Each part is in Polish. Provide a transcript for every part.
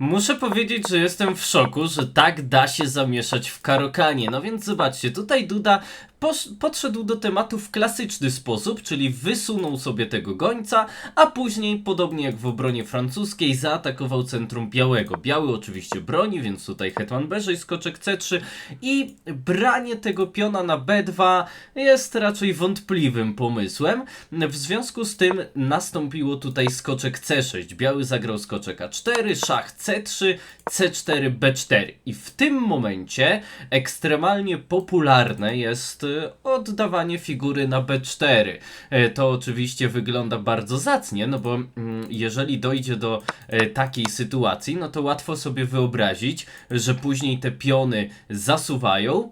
Muszę powiedzieć, że jestem w szoku, że tak da się zamieszać w karokanie. No więc zobaczcie, tutaj Duda podszedł do tematu w klasyczny sposób, czyli wysunął sobie tego gońca, a później, podobnie jak w obronie francuskiej, zaatakował centrum białego. Biały oczywiście broni, więc tutaj hetman b i skoczek c3 i branie tego piona na b2 jest raczej wątpliwym pomysłem. W związku z tym nastąpiło tutaj skoczek c6. Biały zagrał skoczek a4, szach c3, c4, b4 i w tym momencie ekstremalnie popularne jest oddawanie figury na b4. E, To oczywiście wygląda bardzo zacnie, no bo mm, jeżeli dojdzie do e, takiej sytuacji, no to łatwo sobie wyobrazić, że później te piony zasuwają,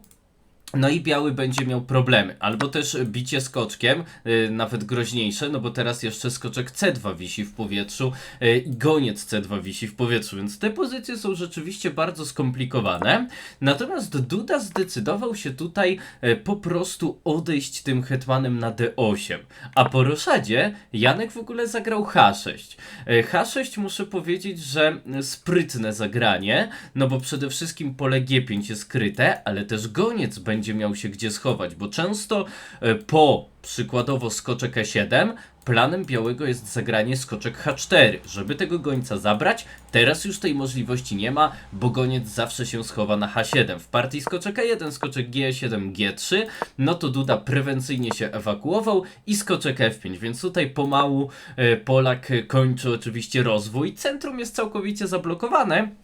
no i biały będzie miał problemy. Albo też bicie skoczkiem, y, nawet groźniejsze, no bo teraz jeszcze skoczek C2 wisi w powietrzu y, i goniec C2 wisi w powietrzu, więc te pozycje są rzeczywiście bardzo skomplikowane. Natomiast Duda zdecydował się tutaj y, po prostu odejść tym hetmanem na D8. A po roszadzie Janek w ogóle zagrał H6. Y, H6 muszę powiedzieć, że sprytne zagranie, no bo przede wszystkim pole G5 jest kryte, ale też goniec będzie miał się gdzie schować, bo często e, po przykładowo skoczek E7 planem białego jest zagranie skoczek H4. Żeby tego gońca zabrać, teraz już tej możliwości nie ma, bo goniec zawsze się schowa na H7. W partii skoczek E1, skoczek G7, G3, no to Duda prewencyjnie się ewakuował i skoczek F5, więc tutaj pomału e, Polak e, kończy oczywiście rozwój. Centrum jest całkowicie zablokowane.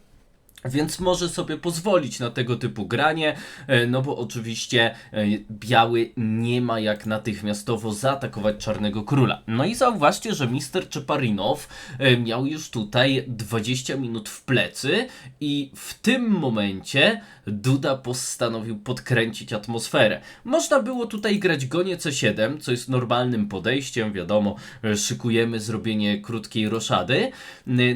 Więc może sobie pozwolić na tego typu granie, e, no bo oczywiście e, biały nie ma jak natychmiastowo zaatakować czarnego króla. No i zauważcie, że mister Czeparinow e, miał już tutaj 20 minut w plecy i w tym momencie Duda postanowił podkręcić atmosferę. Można było tutaj grać gonie C7, co jest normalnym podejściem, wiadomo, szykujemy zrobienie krótkiej roszady,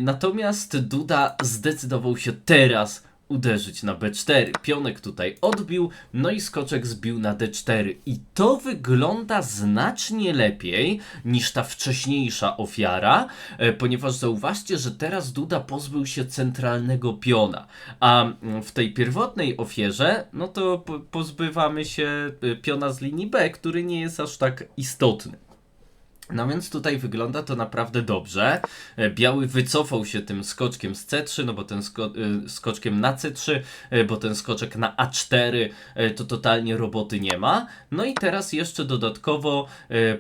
natomiast Duda zdecydował się teraz uderzyć na B4. Pionek tutaj odbił, no i skoczek zbił na D4. I to wygląda znacznie lepiej niż ta wcześniejsza ofiara, e, ponieważ zauważcie, że teraz Duda pozbył się centralnego piona, a w tej pierwotnej ofierze, no to po- pozbywamy się e, piona z linii B, który nie jest aż tak istotny. No więc tutaj wygląda to naprawdę dobrze. E, Biały wycofał się tym skoczkiem z C3, no bo ten sko y, skoczkiem na C3, y, bo ten skoczek na A4 y, to totalnie roboty nie ma. No i teraz jeszcze dodatkowo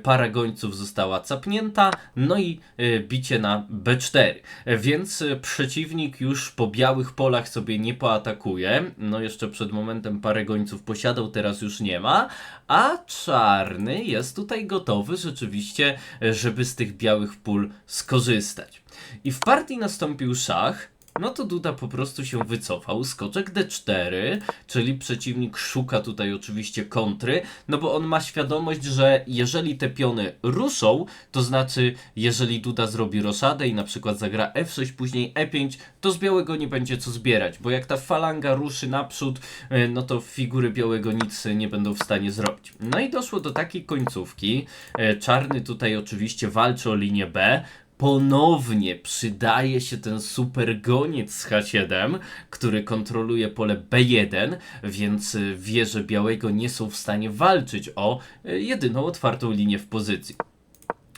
para gońców została capnięta, no i bicie na B4. E, Więc przeciwnik już po białych polach sobie nie poatakuje. No jeszcze przed momentem parę gońców posiadał, teraz już nie ma. A czarny jest tutaj gotowy rzeczywiście, e, żeby z tych białych pól skorzystać. I w partii nastąpił szach. No to Duda po prostu się wycofał. Skoczek D4, czyli przeciwnik szuka tutaj oczywiście kontry, no bo on ma świadomość, że jeżeli te piony ruszą, to znaczy jeżeli Duda zrobi roszadę i na przykład zagra F6, później E5, to z białego nie będzie co zbierać, bo jak ta falanga ruszy naprzód, e, no to figury białego nic nie będą w stanie zrobić. No i doszło do takiej końcówki. E, Czarny tutaj oczywiście walczy o linię B. Ponownie przydaje się ten super goniec z H7, który kontroluje pole B1, więc y, wieże białego nie są w stanie walczyć o y, jedyną otwartą linię w pozycji.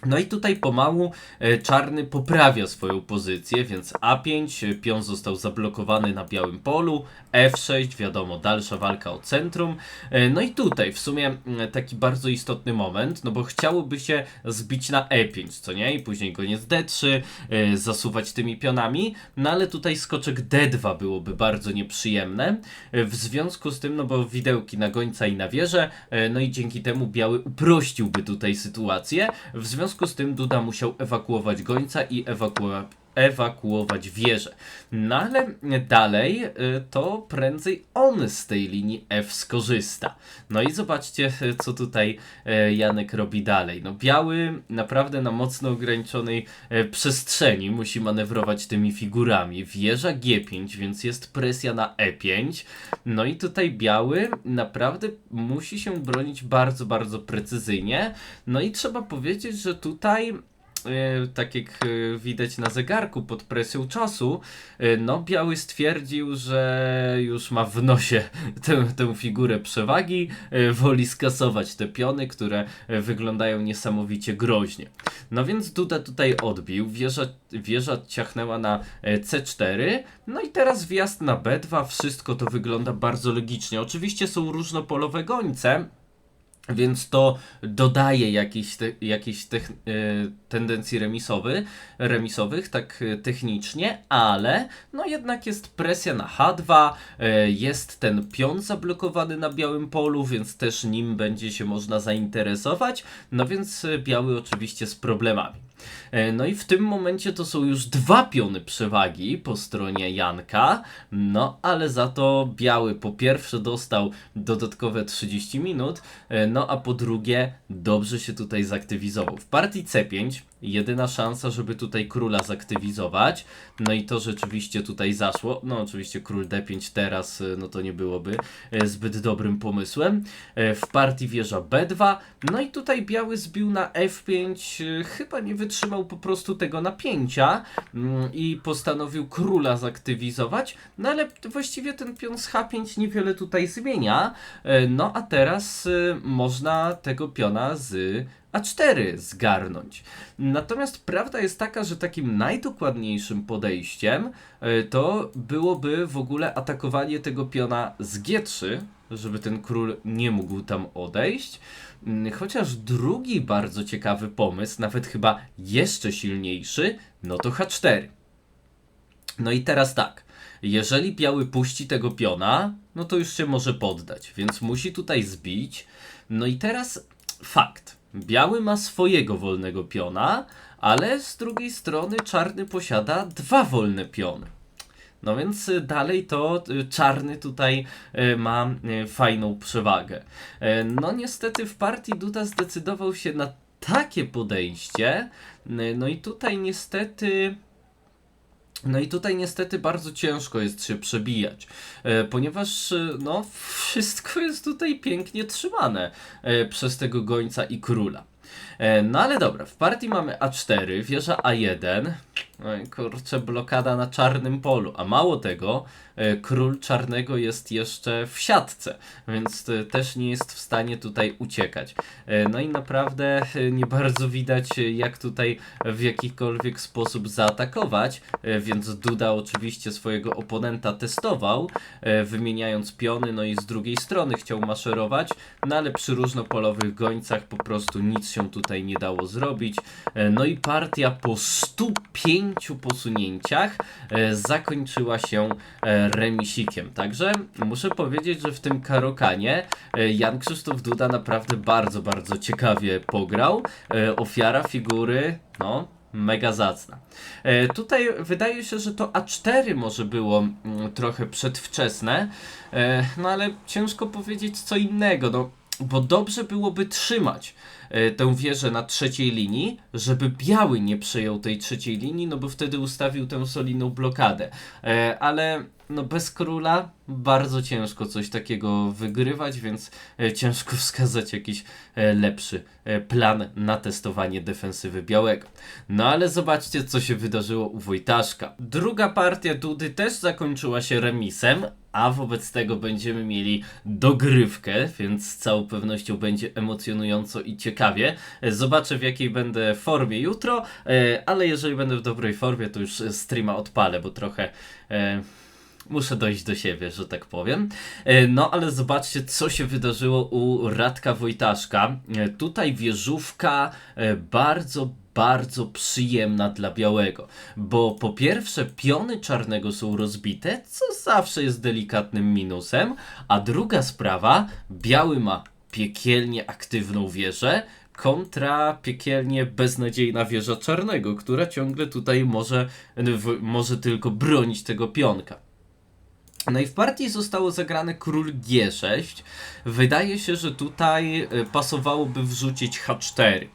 No i tutaj pomału e, czarny poprawia swoją pozycję, więc A5, e, pion został zablokowany na białym polu, F6, wiadomo, dalsza walka o centrum. E, No i tutaj w sumie mm, taki bardzo istotny moment, no bo chciałoby się zbić na E5, co nie? I później goniec D3, e, zasuwać tymi pionami, no ale tutaj skoczek D2 byłoby bardzo nieprzyjemne. W związku z tym, no bo widełki na gońca i na wieżę, no i dzięki temu biały uprościłby tutaj sytuację. W związku z tym Duda musiał ewakuować gońca i ewakuować ewakuować wieżę. No ale dalej y, to prędzej on z tej linii F skorzysta. No i zobaczcie, co tutaj y, Janek robi dalej. No biały naprawdę na mocno ograniczonej y, przestrzeni musi manewrować tymi figurami. Wieża G5, więc jest presja na E5. No i tutaj biały naprawdę musi się bronić bardzo, bardzo precyzyjnie. No i trzeba powiedzieć, że tutaj e, tak jak e, widać na zegarku, pod presją czasu, e, no biały stwierdził, że już ma w nosie tę, tę figurę przewagi, e, woli skasować te piony, które wyglądają niesamowicie groźnie. No więc Duda tutaj odbił, wieża, wieża ciachnęła na e, C4, no i teraz wjazd na B2, wszystko to wygląda bardzo logicznie. Oczywiście są różnopolowe gońce, więc to dodaje jakiejś, te, jakiejś tech, e, tendencji remisowy, remisowych, tak e, technicznie, ale no jednak jest presja na H2, e, jest ten pion zablokowany na białym polu, więc też nim będzie się można zainteresować, no więc biały oczywiście z problemami. E, No i w tym momencie to są już dwa piony przewagi po stronie Janka, no ale za to biały po pierwsze dostał dodatkowe 30 minut, e, no a po drugie dobrze się tutaj zaktywizował. W partii C5 jedyna szansa, żeby tutaj króla zaktywizować, no i to rzeczywiście tutaj zaszło, no oczywiście król D5 teraz, e, no to nie byłoby zbyt dobrym pomysłem. W partii wieża B2, no i tutaj biały zbił na F5, e, chyba nie wytrzymał po prostu tego napięcia mm, i postanowił króla zaktywizować, no ale właściwie ten pion z H5 niewiele tutaj zmienia, E, no a teraz e, można tego piona z A4 zgarnąć. Natomiast prawda jest taka, że takim najdokładniejszym podejściem e, to byłoby w ogóle atakowanie tego piona z G3, żeby ten król nie mógł tam odejść. Mm, Chociaż drugi bardzo ciekawy pomysł, nawet chyba jeszcze silniejszy, no to H4. No i teraz tak. Jeżeli biały puści tego piona, no to już się może poddać, więc musi tutaj zbić. No i teraz fakt. Biały ma swojego wolnego piona, ale z drugiej strony czarny posiada dwa wolne piony. No więc y, dalej to y, czarny tutaj y, ma fajną przewagę. No niestety w partii Duda zdecydował się na takie podejście. No i tutaj niestety. No i tutaj niestety bardzo ciężko jest się przebijać, ponieważ no, wszystko jest tutaj pięknie trzymane przez tego gońca i króla. E, no ale dobra, w partii mamy A4, wieża A1, no kurczę, blokada na czarnym polu, a mało tego, król czarnego jest jeszcze w siatce, więc e, też nie jest w stanie tutaj uciekać. E, No i naprawdę e, nie bardzo widać, e, jak tutaj w jakikolwiek sposób zaatakować, e, więc Duda oczywiście swojego oponenta testował, e, wymieniając piony, no i z drugiej strony chciał maszerować, no ale przy różnopolowych gońcach po prostu nic się tutaj nie dało zrobić. E, No i partia po 105 posunięciach e, zakończyła się e, remisikiem. Także muszę powiedzieć, że w tym karokanie e, Jan Krzysztof Duda naprawdę bardzo, bardzo ciekawie pograł. E, Ofiara figury, no, mega zacna. E, tutaj wydaje się, że to A4 może było mm, trochę przedwczesne, no ale ciężko powiedzieć co innego, no, bo dobrze byłoby trzymać tę wieżę na trzeciej linii, żeby biały nie przejął tej trzeciej linii, no bo wtedy ustawił tę solidną blokadę. E, ale no bez króla bardzo ciężko coś takiego wygrywać, więc e, ciężko wskazać jakiś e, lepszy e, plan na testowanie defensywy białego. No ale zobaczcie, co się wydarzyło u Wojtaszka. Druga partia Dudy też zakończyła się remisem, a wobec tego będziemy mieli dogrywkę, więc z całą pewnością będzie emocjonująco i ciekawie. E, Zobaczę w jakiej będę formie jutro, e, ale jeżeli będę w dobrej formie, to już streama odpalę, bo trochę... E, Muszę dojść do siebie, że tak powiem. No ale zobaczcie, co się wydarzyło u Radka Wojtaszka. Tutaj wieżówka bardzo, bardzo przyjemna dla białego, bo po pierwsze piony czarnego są rozbite, co zawsze jest delikatnym minusem, a druga sprawa, biały ma piekielnie aktywną wieżę, kontra piekielnie beznadziejna wieża czarnego, która ciągle tutaj może, w, może tylko bronić tego pionka. No i w partii zostało zagrane król G6. Wydaje się, że tutaj e, pasowałoby wrzucić H4.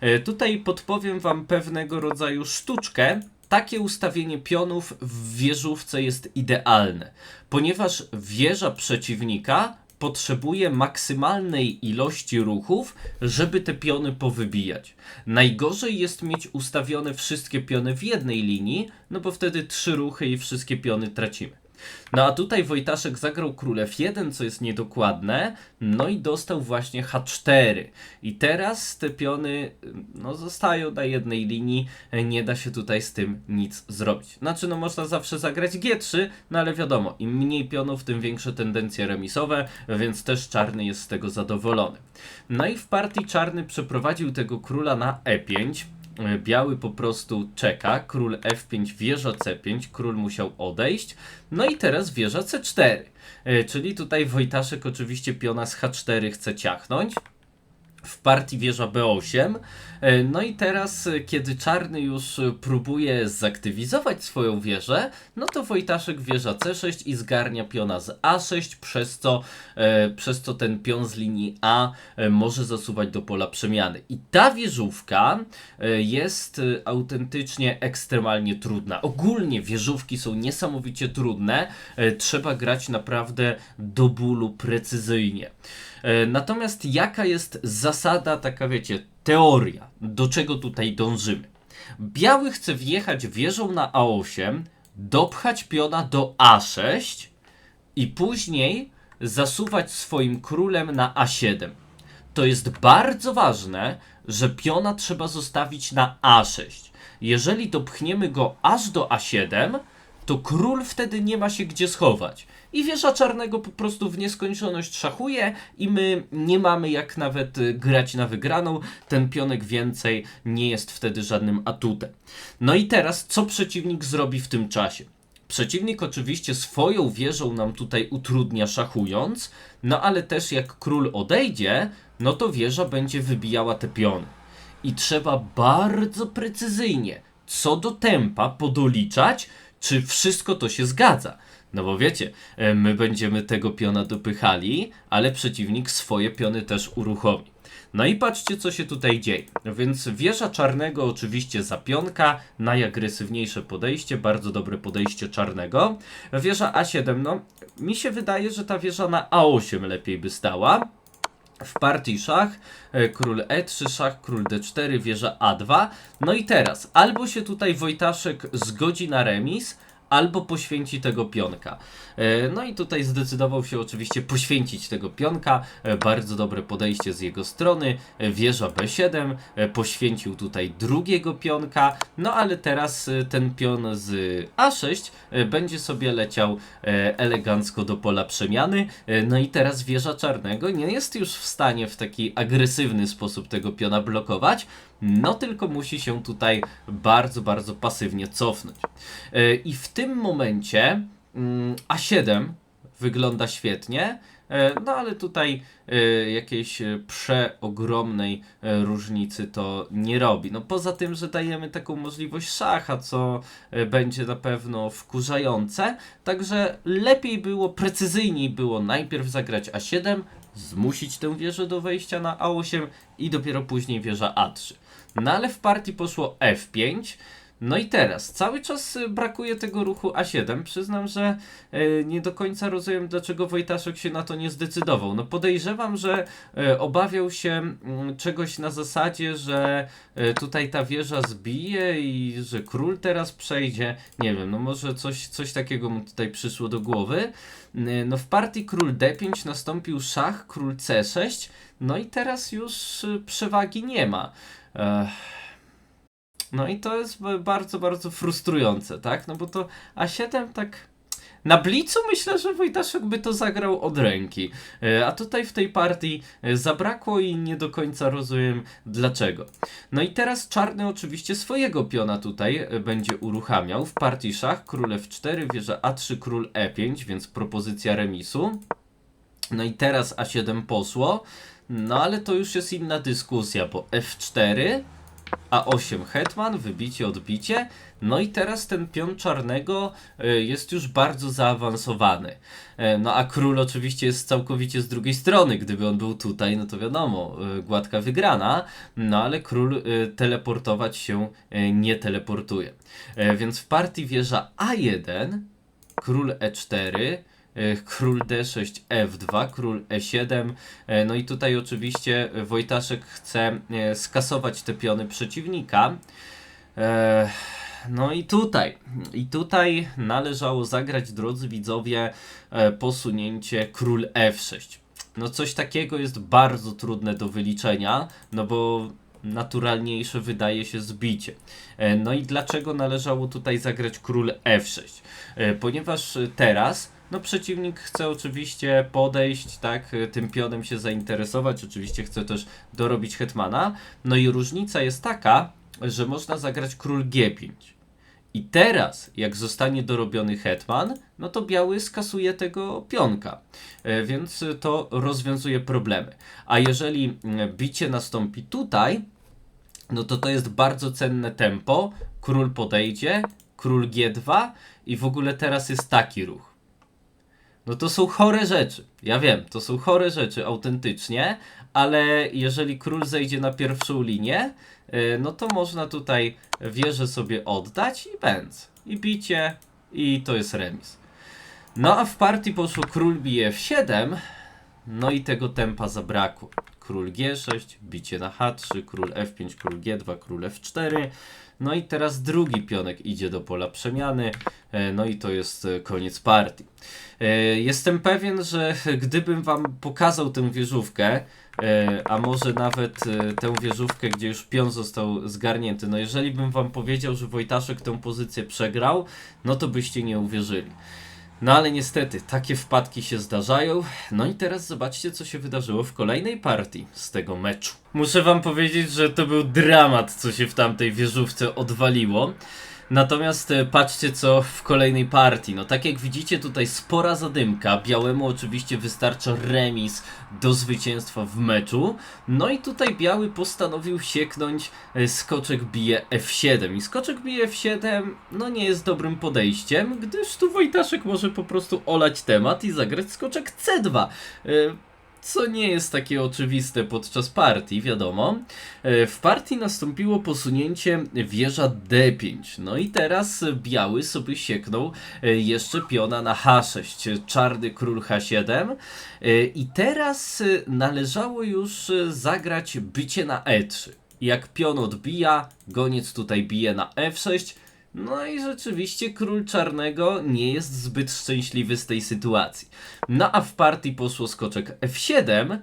E, Tutaj podpowiem Wam pewnego rodzaju sztuczkę. Takie ustawienie pionów w wieżówce jest idealne, ponieważ wieża przeciwnika potrzebuje maksymalnej ilości ruchów, żeby te piony powybijać. Najgorzej jest mieć ustawione wszystkie piony w jednej linii, no bo wtedy trzy ruchy i wszystkie piony tracimy. No a tutaj Wojtaszek zagrał król F1, co jest niedokładne, no i dostał właśnie H4. I teraz te piony no, zostają na jednej linii, nie da się tutaj z tym nic zrobić. Znaczy, no można zawsze zagrać G3, no ale wiadomo, im mniej pionów, tym większe tendencje remisowe, więc też czarny jest z tego zadowolony. No i w partii czarny przeprowadził tego króla na E5, E, Biały po prostu czeka, król F5, wieża C5, król musiał odejść, no i teraz wieża C4. E, Czyli tutaj Wojtaszek oczywiście piona z H4 chce ciachnąć. W partii wieża B8. E, No i teraz, e, kiedy czarny już e, próbuje zaktywizować swoją wieżę, no to Wojtaszek wieża C6 i zgarnia piona z A6, przez co, e, przez co ten pion z linii A może zasuwać do pola przemiany. I ta wieżówka jest autentycznie ekstremalnie trudna. Ogólnie wieżówki są niesamowicie trudne. Trzeba grać naprawdę do bólu precyzyjnie. E, Natomiast jaka jest zasada, taka wiecie, teoria, do czego tutaj dążymy? Biały chce wjechać wieżą na A8, dopchać piona do A6 i później zasuwać swoim królem na A7. To jest bardzo ważne, że piona trzeba zostawić na A6. Jeżeli dopchniemy go aż do A7, to król wtedy nie ma się gdzie schować. I wieża czarnego po prostu w nieskończoność szachuje i my nie mamy jak nawet y, grać na wygraną. Ten pionek więcej nie jest wtedy żadnym atutem. No i teraz co przeciwnik zrobi w tym czasie? Przeciwnik oczywiście swoją wieżą nam tutaj utrudnia szachując, no ale też jak król odejdzie, no to wieża będzie wybijała te piony. I trzeba bardzo precyzyjnie, co do tempa podoliczać, czy wszystko to się zgadza. No bo wiecie, e, my będziemy tego piona dopychali, ale przeciwnik swoje piony też uruchomi. No i patrzcie, co się tutaj dzieje. Więc wieża czarnego oczywiście za pionka, najagresywniejsze podejście, bardzo dobre podejście czarnego. Wieża A7, no mi się wydaje, że ta wieża na A8 lepiej by stała. W partii szach, e, król E3, szach, król D4, wieża A2. No i teraz, albo się tutaj Wojtaszek zgodzi na remis, albo poświęci tego pionka. E, No i tutaj zdecydował się oczywiście poświęcić tego pionka. E, Bardzo dobre podejście z jego strony. E, Wieża B7, e, poświęcił tutaj drugiego pionka. No ale teraz ten pion z A6 e, będzie sobie leciał elegancko do pola przemiany. No i teraz wieża czarnego nie jest już w stanie w taki agresywny sposób tego piona blokować. No tylko musi się tutaj bardzo, bardzo pasywnie cofnąć. I w tym momencie mm, A7 wygląda świetnie. E, No ale tutaj e, jakiejś e, przeogromnej różnicy to nie robi. No poza tym, że dajemy taką możliwość szacha, co będzie na pewno wkurzające. Także lepiej było, precyzyjniej było najpierw zagrać A7, zmusić tę wieżę do wejścia na A8 i dopiero później wieża A3. No ale w partii poszło F5. No i teraz, cały czas y, brakuje tego ruchu A7. Przyznam, że y, nie do końca rozumiem, dlaczego Wojtaszek się na to nie zdecydował. No podejrzewam, że y, obawiał się mm, czegoś na zasadzie, że tutaj ta wieża zbije i że król teraz przejdzie. Nie wiem, no może coś, coś takiego mu tutaj przyszło do głowy. No w partii król D5 nastąpił szach, król C6. No i teraz już przewagi nie ma. Ech. No i to jest bardzo, bardzo frustrujące, tak? No bo to A7 tak... Na blicu myślę, że Wojtaszek by to zagrał od ręki. E, A tutaj w tej partii e, zabrakło i nie do końca rozumiem dlaczego. No i teraz czarny oczywiście swojego piona tutaj e, będzie uruchamiał. W partii szach król F4, wieża A3, król E5, więc propozycja remisu. No i teraz A7 poszło. No ale to już jest inna dyskusja, bo F4, A8 hetman, wybicie, odbicie. No i teraz ten pion czarnego y, jest już bardzo zaawansowany. E, No a król oczywiście jest całkowicie z drugiej strony. Gdyby on był tutaj, no to wiadomo, y, gładka wygrana. No ale król teleportować się nie teleportuje. E, Więc w partii wieża A1, król E4, e, król D6, F2, król E7. E, No i tutaj oczywiście Wojtaszek chce e, skasować te piony przeciwnika. E, No i tutaj, i tutaj należało zagrać, drodzy widzowie, e, posunięcie król F6. No coś takiego jest bardzo trudne do wyliczenia, no bo naturalniejsze wydaje się zbicie. E, No i dlaczego należało tutaj zagrać król F6? E, Ponieważ teraz no przeciwnik chce oczywiście podejść, tak, e, tym pionem się zainteresować, oczywiście chce też dorobić hetmana. No i różnica jest taka, że można zagrać król G5. I teraz, jak zostanie dorobiony hetman, no to biały skasuje tego pionka, więc to rozwiązuje problemy. A jeżeli mm, bicie nastąpi tutaj, no to to jest bardzo cenne tempo. Król podejdzie, król G2 i w ogóle teraz jest taki ruch. No to są chore rzeczy. Ja wiem, to są chore rzeczy autentycznie, ale jeżeli król zejdzie na pierwszą linię, y, no to można tutaj wieżę sobie oddać i bęc. I bicie, i to jest remis. No a w partii poszło król bije f7, no i tego tempa zabrakło. Król G6, bicie na H3, król F5, król G2, król F4. No i teraz drugi pionek idzie do pola przemiany. e, No i to jest e, koniec partii. E, Jestem pewien, że gdybym wam pokazał tę wieżówkę, a może nawet tę wieżówkę, gdzie już pion został zgarnięty, no jeżeli bym wam powiedział, że Wojtaszek tę pozycję przegrał, no to byście nie uwierzyli. No ale niestety, takie wpadki się zdarzają. No i teraz zobaczcie, co się wydarzyło w kolejnej partii z tego meczu. Muszę wam powiedzieć, że to był dramat, co się w tamtej wieżówce odwaliło. Natomiast e, patrzcie co w kolejnej partii. No tak jak widzicie tutaj spora zadymka. Białemu oczywiście wystarcza remis do zwycięstwa w meczu. No i tutaj biały postanowił sieknąć e, skoczek bije F7. I skoczek bije F7 no nie jest dobrym podejściem, gdyż tu Wojtaszek może po prostu olać temat i zagrać skoczek C2. Co nie jest takie oczywiste podczas partii, wiadomo. E, W partii nastąpiło posunięcie wieża D5. No i teraz biały sobie sieknął e, jeszcze piona na H6, czarny król H7. E, I teraz należało już zagrać bycie na E3. Jak pion odbija, goniec tutaj bije na F6. No i rzeczywiście król czarnego nie jest zbyt szczęśliwy z tej sytuacji. No a w partii poszło skoczek F7.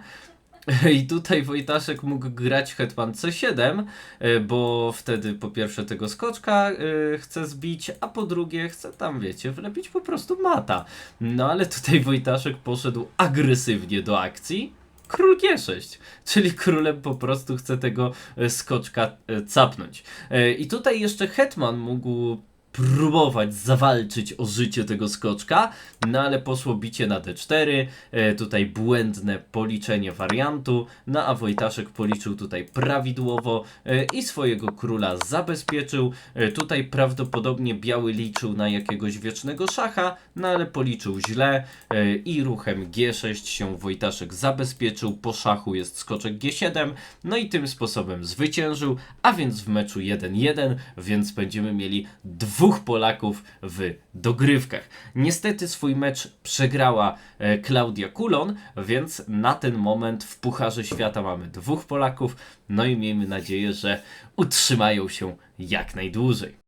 I tutaj Wojtaszek mógł grać hetman C7, e, bo wtedy po pierwsze tego skoczka e, chce zbić, a po drugie chce tam, wiecie, wlepić po prostu mata. No ale tutaj Wojtaszek poszedł agresywnie do akcji. Król G6, czyli królem po prostu chce tego e, skoczka e, capnąć. E, I tutaj jeszcze hetman mógł próbować zawalczyć o życie tego skoczka, no ale poszło bicie na d4, e, tutaj błędne policzenie wariantu, no a Wojtaszek policzył tutaj prawidłowo e, i swojego króla zabezpieczył. E, tutaj prawdopodobnie biały liczył na jakiegoś wiecznego szacha, no ale policzył źle. E, i ruchem G6 się Wojtaszek zabezpieczył, po szachu jest skoczek G7, no i tym sposobem zwyciężył, a więc w meczu 1-1, więc będziemy mieli dwóch Polaków w dogrywkach. Niestety swój mecz przegrała e, Klaudia Kulon, więc na ten moment w Pucharze Świata mamy dwóch Polaków, no i miejmy nadzieję, że utrzymają się jak najdłużej.